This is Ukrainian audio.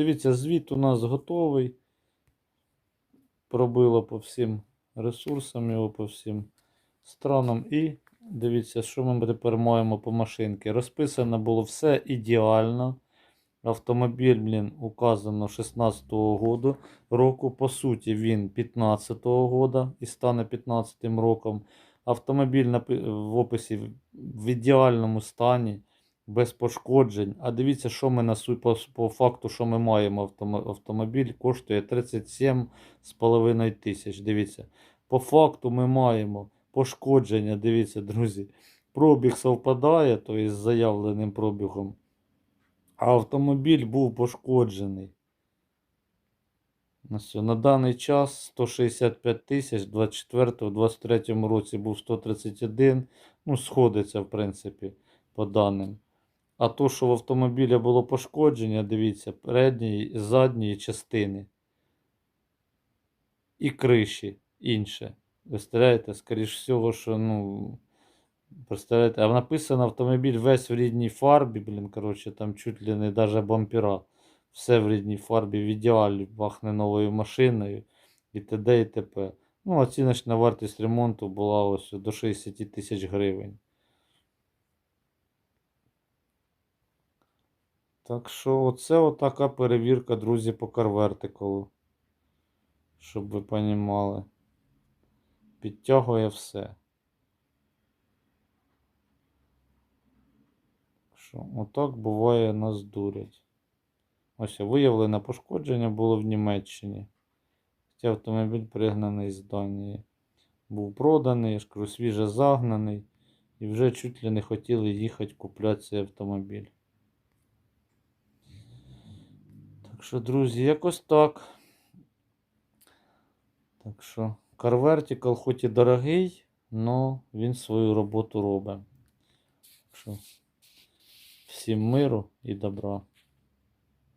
дивіться, звіт у нас готовий. Пробило по всім ресурсам його, по всім странам. І дивіться, що ми тепер маємо по машинці. Розписано було все ідеально. Автомобіль, блін, указано 16-го году року. По суті, він 15-го года і стане 15-м роком. Автомобіль в описі в ідеальному стані, без пошкоджень. А дивіться, що ми на по, по факту, що ми маємо. Автомобіль коштує 37,5 тисяч. Дивіться. По факту ми маємо пошкодження. Дивіться, друзі. Пробіг совпадає, то із заявленим пробігом. А автомобіль був пошкоджений. На даний час 165 тисяч, 24-23 році був 131. Ну, сходиться, в принципі, по даним. А то, що в автомобіля було пошкодження, дивіться, передньої, задньої частини і криші інше. Представляєте, скоріш всього, що, ну, представляєте, а написано автомобіль весь в рідній фарбі, блін, коротше, там чуть ли не даже бампера. Все в рідній фарбі, в ідеалі пахне новою машиною і т.д. і т.п. Ну, оціночна вартість ремонту була ось до 60 тисяч гривень. Так що оце отака перевірка, друзі, по CarVertical. Щоб ви понімали. Підтягує все. Що, отак буває нас дурять. Ось виявлене пошкодження було в Німеччині. Хоча автомобіль пригнаний з Данії. Був проданий, я свіже загнаний. І вже чуть ли не хотіли їхати купляти цей автомобіль. Так що, друзі, якось так. Так що, CarVertical хоч і дорогий, але він свою роботу робить. Так що, всім миру і добра.